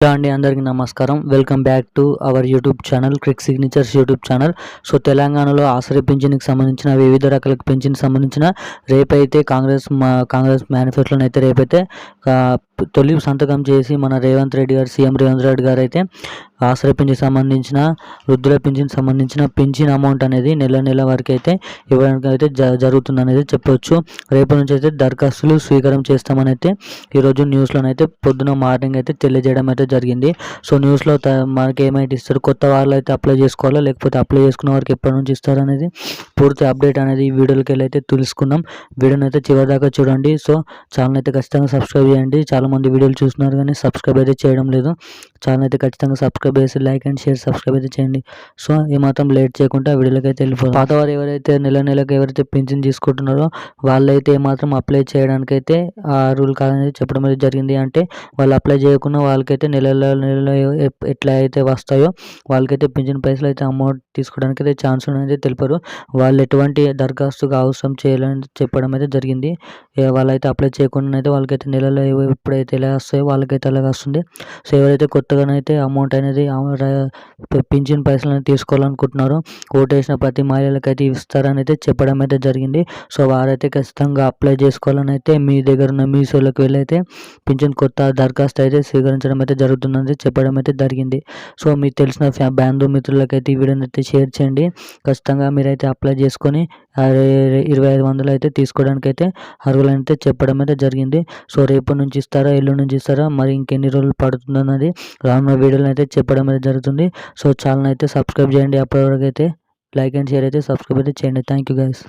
Hello అండి అందరికీ నమస్కారం. Welcome back to our YouTube channel Crick Signatures YouTube channel. So తెలంగాణలో ఆశ్రయ పింఛన్కి సంబంధించిన వివిధ రకాల పింఛన్కి సంబంధించిన రేపైతే కాంగ్రెస్ మా కాంగ్రెస్ మేనిఫెస్టోలో అయితే రేపైతే తొలి సంతకం చేసి మన రేవంత్ రెడ్డి గారు సీఎం రేవంత్ రెడ్డి గారు అయితే ఆశ్రయ పింఛన్ సంబంధించిన వృద్ధుల పింఛన్ సంబంధించిన పింఛన్ అమౌంట్ అనేది నెల నెల వరకు అయితే ఇవ్వడానికి అయితే జ జరుగుతుంది అనేది చెప్పవచ్చు రేపటి నుంచి అయితే దరఖాస్తులు స్వీకారం చేస్తామని అయితే ఈరోజు న్యూస్లోనైతే పొద్దున మార్నింగ్ అయితే తెలియజేయడం అయితే జరిగింది. సో న్యూస్లో మనకి ఏమైతే ఇస్తారు కొత్త వాళ్ళు అయితే అప్లై చేసుకోవాలా లేకపోతే అప్లై చేసుకున్న వారికి ఎప్పటి నుంచి ఇస్తారు అనేది పూర్తి అప్డేట్ అనేది ఈ వీడియోకి వెళ్ళి అయితే తెలుసుకుందాం. వీడియోని అయితే చివరిదాకా చూడండి. సో ఛానల్ అయితే ఖచ్చితంగా సబ్స్క్రైబ్ చేయండి. చాలామంది వీడియోలు చూస్తున్నారు కానీ సబ్స్క్రైబ్ అయితే చేయడం లేదు. ఛానల్ అయితే ఖచ్చితంగా సబ్స్క్రైబ్ చేసి లైక్ అండ్ షేర్ సబ్స్క్రైబ్ అయితే చేయండి. సో ఏమాత్రం లేట్ చేయకుండా వీడియోలోకి అయితే వెళ్ళిపోతాం పాత ఎవరైతే నెల నెలకు ఎవరైతే పెన్షన్ తీసుకుంటున్నారో వాళ్ళైతే ఏమాత్రం అప్లై చేయడానికి అయితే ఆ రూల్ కాదని చెప్పడం అయితే జరిగింది. అంటే వాళ్ళు అప్లై చేయకుండా వాళ్ళకైతే నెలలో నెలలో ఎట్లా అయితే వస్తాయో వాళ్ళకైతే పింఛన్ పైసలు అయితే అమౌంట్ తీసుకోవడానికి అయితే ఛాన్స్ అనేది తెలిపారు. వాళ్ళు ఎటువంటి దరఖాస్తుగా అవసరం చేయాలని చెప్పడం అయితే జరిగింది. వాళ్ళైతే అప్లై చేయకుండా అయితే వాళ్ళకైతే నెలలో ఎప్పుడైతే ఎలా వస్తాయో వాళ్ళకైతే అలాగే వస్తుంది. సో ఎవరైతే కొత్త కొత్తగానైతే అమౌంట్ అనేది పింఛన్ పైసలు అనేది ఓటు ఓటేసిన ప్రతి మహిళలకైతే ఇస్తారని అయితే చెప్పడం అయితే జరిగింది. సో వారైతే ఖచ్చితంగా అప్లై చేసుకోవాలని అయితే మీ దగ్గర ఉన్న మీ సోలకు వెళ్ళైతే పింఛన్ కొత్త దరఖాస్తు అయితే స్వీకరించడం అయితే జరుగుతుందని చెప్పడం అయితే జరిగింది. సో మీకు తెలిసిన ఫ్యా మిత్రులకైతే ఈ వీడియోని అయితే షేర్ చేయండి. ఖచ్చితంగా మీరైతే అప్లై చేసుకొని ఇరవై ఐదు వందలు అయితే తీసుకోవడానికి అయితే అర్హులైతే చెప్పడం అయితే జరిగింది. సో రేపు నుంచి ఇస్తారా ఎల్లుండి నుంచి ఇస్తారా మరి ఇంకెన్ని రోజులు పడుతుందన్నది రానున్న వీడియోలో అయితే చెప్పడం అయితే జరుగుతుంది. సో ఛానల్ అయితే సబ్స్క్రైబ్ చేయండి. అప్పటివరకు అయితే లైక్ అండ్ షేర్ అయితే సబ్స్క్రైబ్ అయితే చేయండి. Thank you guys